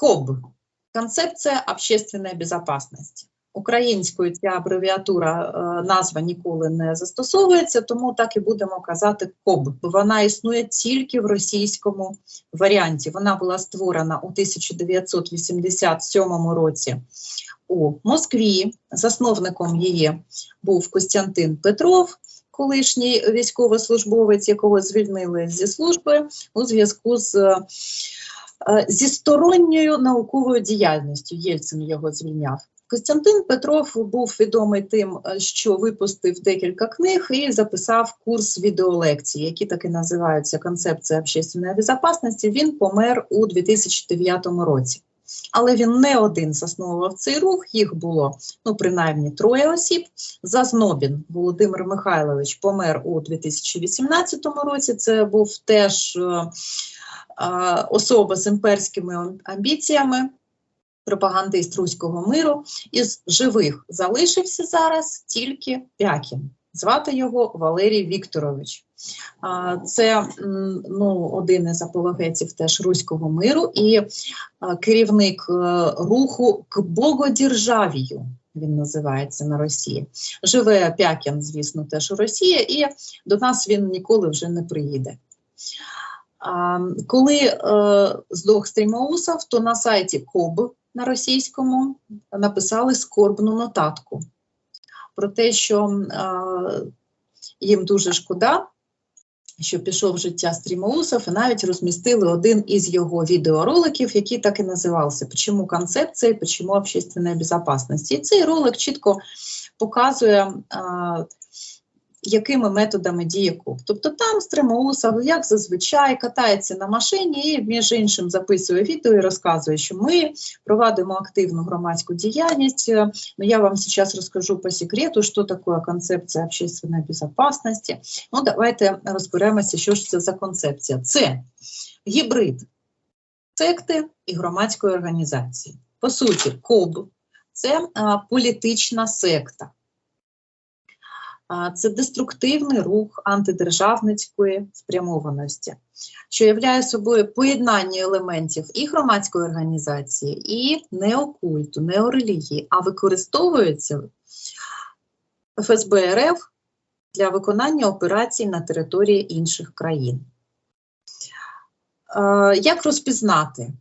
КОБ концепція общественної безпечності. Українською ця абревіатура е, назва ніколи не застосовується, тому так і будемо казати КОБ. бо Вона існує тільки в російському варіанті. Вона була створена у 1987 році у Москві. Засновником її був Костянтин Петров, колишній військовослужбовець, якого звільнили зі служби у зв'язку з зі сторонньою науковою діяльністю. Єльцин його звільняв. Костянтин Петров був відомий тим, е, що випустив декілька книг і записав курс відеолекцій, які так і називаються Концепція общественної безпечності. Він помер у 2009 році. Але він не один засновував цей рух, їх було ну, принаймні троє осіб. Зазнобін Володимир Михайлович помер у 2018 році. Це був теж е, е, особа з імперськими амбіціями, пропагандист руського миру. Із живих залишився зараз тільки Пякін. Звати його Валерій Вікторович. Це ну, один із апологетів теж руського миру і керівник е, руху к Богодержавію. Він називається на Росії. Живе Пякін, звісно, теж у Росії, і до нас він ніколи вже не приїде. Коли е, здох Стрімоусов, то на сайті КОБ на російському написали скорбну нотатку про те, що їм дуже шкода, що пішов життя Стрімоусов, і навіть розмістили один із його відеороликів, який так і називався Почому концепція, почему общественная безопасность. І цей ролик чітко показує. Е, якими методами діє КОП. Тобто там Стремоусов, як зазвичай, катається на машині і, між іншим, записує відео і розказує, що ми проводимо активну громадську діяльність. Ну, Я вам зараз розкажу по секрету, що таке концепція общественної безпечності. Ну, давайте розберемося, що ж це за концепція. Це гібрид секти і громадської організації. По суті, КОБ це а, політична секта. Це деструктивний рух антидержавницької спрямованості, що являє собою поєднання елементів і громадської організації, і неокульту, неорелігії, а використовується ФСБ РФ для виконання операцій на території інших країн. Як розпізнати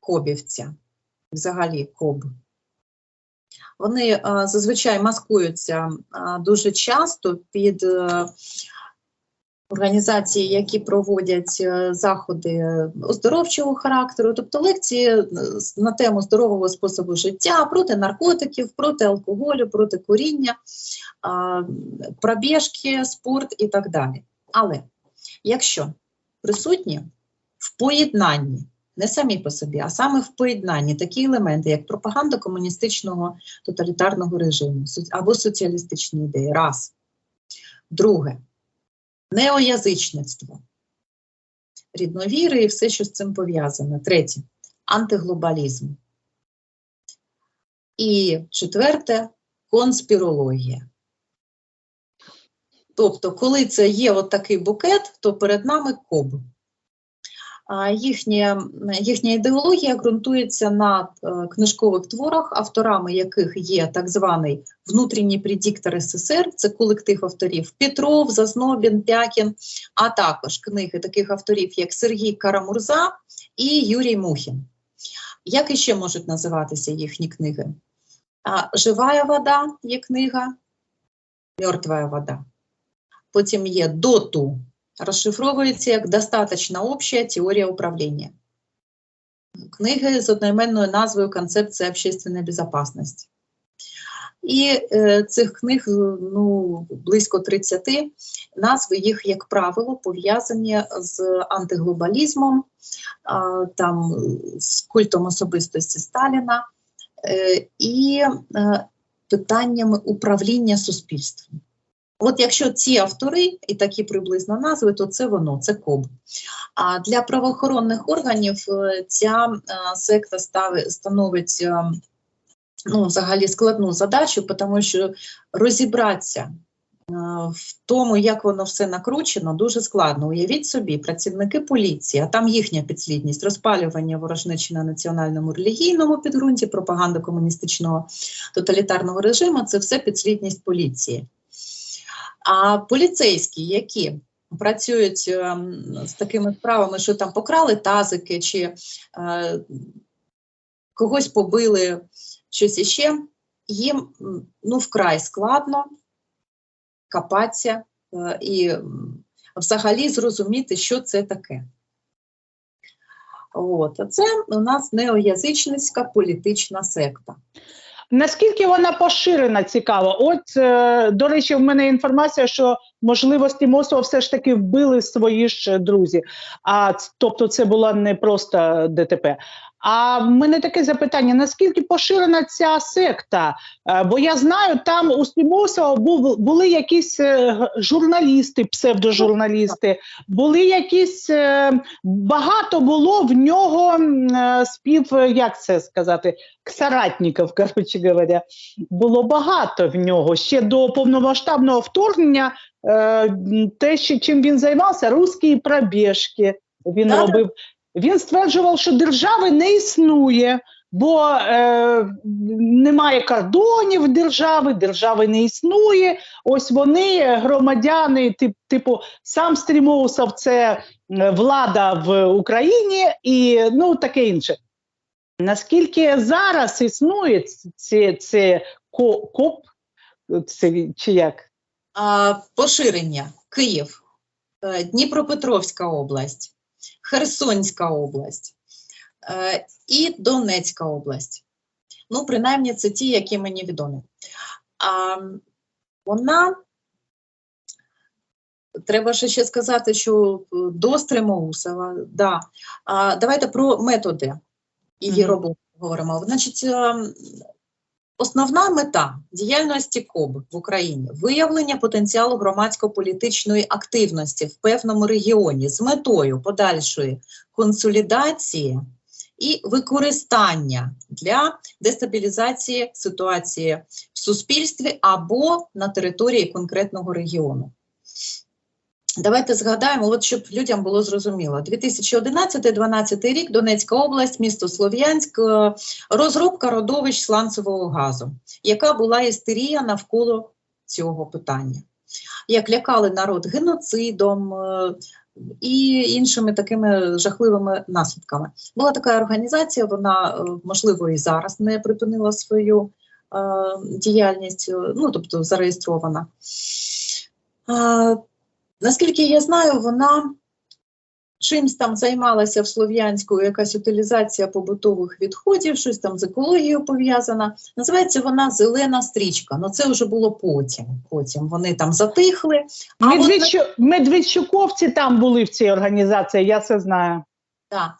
кобівця, взагалі коб? Вони е, зазвичай маскуються е, дуже часто під е, організації, які проводять заходи оздоровчого характеру, тобто лекції на тему здорового способу життя проти наркотиків, проти алкоголю, проти куріння, пробіжки, спорт і так далі. Але якщо присутні в поєднанні не самі по собі, а саме в поєднанні такі елементи, як пропаганда комуністичного тоталітарного режиму або соціалістичні ідеї. Раз. Друге неоязичництво, рідновіри і все, що з цим пов'язане. Третє антиглобалізм. І четверте конспірологія. Тобто, коли це є от такий букет, то перед нами коб їхня їхня ідеологія ґрунтується на е, книжкових творах, авторами яких є так званий внутрішній предіктор СССР, це колектив авторів Петров, Зазнобін, Пякін, а також книги таких авторів, як Сергій Карамурза і Юрій Мухін. Як іще можуть називатися їхні книги? Живая вода є книга, мертва вода. Потім є доту розшифровується як достаточно обща теорія управління. Книги з одноіменною назвою Концепція общественної безпечності. І е, цих книг ну, близько 30, назви їх, як правило, пов'язані з антиглобалізмом, е, там, з культом особистості Сталіна е, і е, питаннями управління суспільством. От якщо ці автори і такі приблизно назви, то це воно, це КОБ. А для правоохоронних органів е, ця е, секта становить е, ну, взагалі складну задачу, тому що розібратися в тому, як воно все накручено, дуже складно. Уявіть собі, працівники поліції, а там їхня підслідність, розпалювання ворожнечі на національному релігійному підґрунті, пропаганда комуністичного тоталітарного режиму це все підслідність поліції. А поліцейські, які працюють ем, з такими справами, що там покрали тазики чи е, когось побили, щось іще, їм ну, вкрай складно копатися е, і взагалі зрозуміти, що це таке. От, а це у нас неоязичницька політична секта. Наскільки вона поширена, цікаво? От, е, до речі, в мене інформація, що можливо Стімосова все ж таки вбили свої ж друзі. А тобто, це була не просто ДТП. А в мене таке запитання: наскільки поширена ця секта? Е, бо я знаю, там у Стімосова був, були якісь е, журналісти, псевдожурналісти, були якісь е, багато було в нього спів, як це сказати, соратників, коротше говоря, було багато в нього ще до повномасштабного вторгнення. Те, чим він займався, русські пробіжки він робив. Він стверджував, що держави не існує, бо е, немає кордонів держави, держави не існує. Ось вони, громадяни, тип, типу, сам Стрімоусов це е, влада в Україні і ну таке інше. Наскільки зараз існує ц- це, це коп, це, чи як? А, поширення Київ, е, Дніпропетровська область, Херсонська область е, і Донецька область. Ну, принаймні, це ті, які мені відомі. А, вона, треба ще сказати, що е, до Стримоусова, да. а, давайте про методи її Мгм. роботи говоримо. Значить, ем, Основна мета діяльності КОБ в Україні виявлення потенціалу громадсько-політичної активності в певному регіоні з метою подальшої консолідації і використання для дестабілізації ситуації в суспільстві або на території конкретного регіону. Давайте згадаємо, от щоб людям було зрозуміло. 2011-2012 рік, Донецька область, місто Слов'янськ, е, розробка родовищ сланцевого газу, яка була істерія навколо цього питання. Як лякали народ геноцидом е, і іншими такими жахливими наслідками. Була така організація, вона, е, можливо, і зараз не припинила свою діяльність, ну, тобто зареєстрована. Наскільки я знаю, вона чимсь там займалася в Слов'янську, якась утилізація побутових відходів, щось там з екологією пов'язана. Називається вона Зелена стрічка. Ну це вже було потім. Потім вони там затихли. А от на- Медведчуковці там були в цій організації, я це знаю. Да.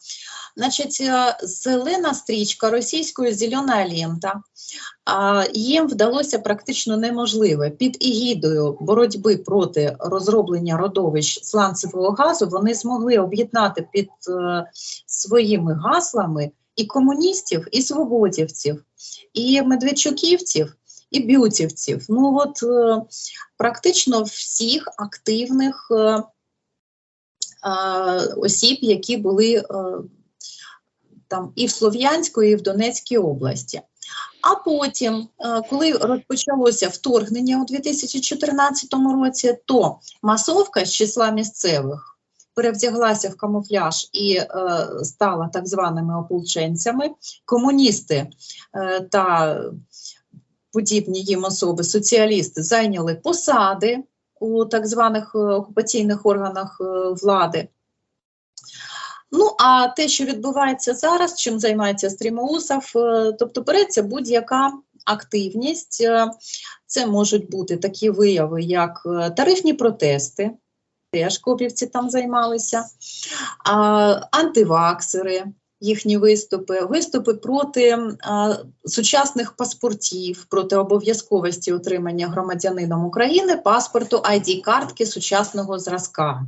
Значить, е, зелена стрічка російською зелена лента. Їм вдалося практично неможливе. Під егідою боротьби проти розроблення родовищ сланцевого газу вони змогли об'єднати під е, своїми гаслами і комуністів, і свободівців, і медведчуківців, і бютівців. Ну от е, практично всіх активних. Е, осіб, які були е, там і в Слов'янську, і в Донецькій області. А потім, е, коли розпочалося вторгнення у 2014 році, то масовка з числа місцевих перевдяглася в камуфляж і е, стала так званими ополченцями. Комуністи е, та подібні їм особи, соціалісти, зайняли посади у так званих е, окупаційних органах е, влади. Ну, а те, що відбувається зараз, чим займається Стрімоусов, е, тобто береться будь-яка активність. Це можуть бути такі вияви, як тарифні протести, теж копівці там займалися, антиваксери, їхні виступи, виступи проти а, сучасних паспортів, проти обов'язковості отримання громадянином України паспорту ID-картки сучасного зразка.